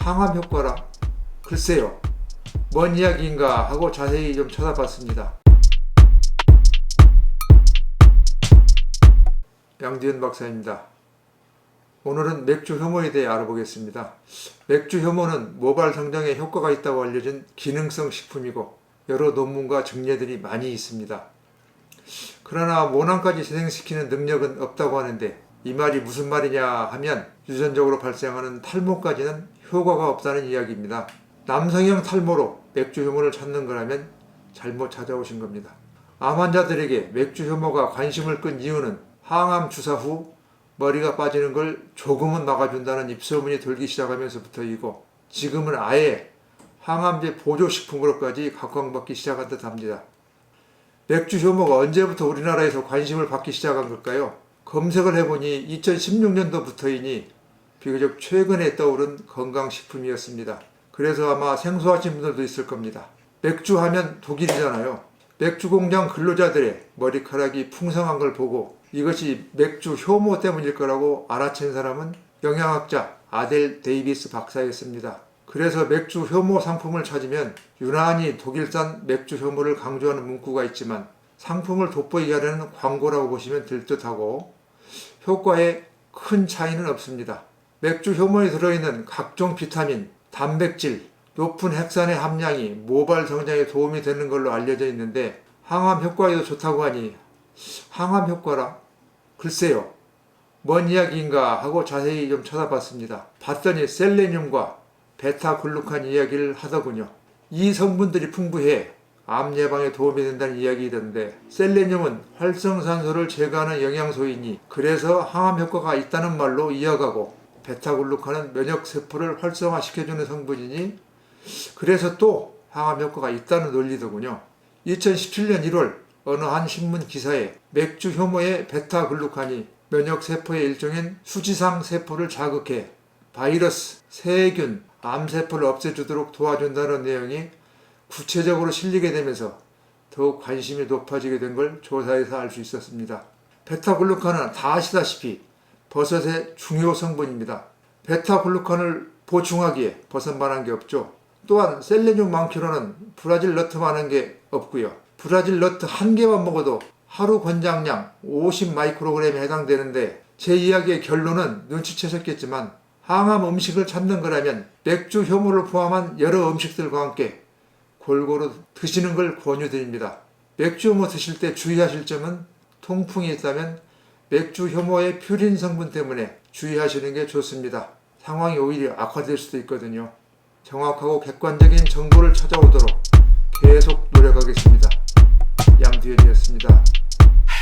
항암 효과라 글쎄요 뭔 이야기인가 하고 자세히 좀 찾아봤습니다. 양지은 박사입니다. 오늘은 맥주 효모에 대해 알아보겠습니다. 맥주 효모는 모발 성장에 효과가 있다고 알려진 기능성 식품이고 여러 논문과 증례들이 많이 있습니다. 그러나 모낭까지 재생시키는 능력은 없다고 하는데 이 말이 무슨 말이냐 하면 유전적으로 발생하는 탈모까지는 효과가 없다는 이야기입니다. 남성형 탈모로 맥주 효모를 찾는 거라면 잘못 찾아오신 겁니다. 암 환자들에게 맥주 효모가 관심을 끈 이유는 항암 주사 후 머리가 빠지는 걸 조금은 막아준다는 입소문이 돌기 시작하면서부터이고 지금은 아예 항암제 보조식품으로까지 각광받기 시작한 듯 합니다. 맥주 효모가 언제부터 우리나라에서 관심을 받기 시작한 걸까요? 검색을 해보니 2016년도부터이니 비교적 최근에 떠오른 건강식품이었습니다. 그래서 아마 생소하신 분들도 있을 겁니다. 맥주 하면 독일이잖아요. 맥주 공장 근로자들의 머리카락이 풍성한 걸 보고 이것이 맥주 효모 때문일 거라고 알아챈 사람은 영양학자 아델 데이비스 박사였습니다. 그래서 맥주 효모 상품을 찾으면 유난히 독일산 맥주 효모를 강조하는 문구가 있지만 상품을 돋보이게 하려는 광고라고 보시면 될 듯하고 효과에 큰 차이는 없습니다. 맥주 효모에 들어있는 각종 비타민, 단백질, 높은 핵산의 함량이 모발 성장에 도움이 되는 걸로 알려져 있는데 항암 효과에도 좋다고 하니 항암 효과라 글쎄요 뭔 이야기인가 하고 자세히 좀 찾아봤습니다. 봤더니 셀레늄과 베타글루칸 이야기를 하더군요. 이 성분들이 풍부해 암 예방에 도움이 된다는 이야기이던데 셀레늄은 활성산소를 제거하는 영양소이니 그래서 항암 효과가 있다는 말로 이어가고 베타글루칸은 면역 세포를 활성화시켜주는 성분이니 그래서 또 항암 효과가 있다는 논리더군요. 2017년 1월 어느 한 신문 기사에 맥주 효모의 베타글루칸이 면역 세포의 일종인 수지상 세포를 자극해 바이러스, 세균, 암세포를 없애주도록 도와준다는 내용이 구체적으로 실리게 되면서 더욱 관심이 높아지게 된 걸 조사해서 알 수 있었습니다. 베타글루칸은 다 아시다시피 버섯의 중요 성분입니다. 베타글루칸을 보충하기에 버섯만한 게 없죠. 또한 셀레늄 많기로는 브라질 너트만한 게 없고요. 브라질 너트 한 개만 먹어도 하루 권장량 50 마이크로그램에 해당되는데 제 이야기의 결론은 눈치채셨겠지만 항암 음식을 찾는 거라면 맥주 효모를 포함한 여러 음식들과 함께 골고루 드시는 걸 권유드립니다. 맥주 효모 드실 때 주의하실 점은 통풍이 있다면 맥주 효모의 퓨린 성분 때문에 주의하시는 게 좋습니다. 상황이 오히려 악화될 수도 있거든요. 정확하고 객관적인 정보를 찾아오도록 계속 노력하겠습니다. 양두현이었습니다.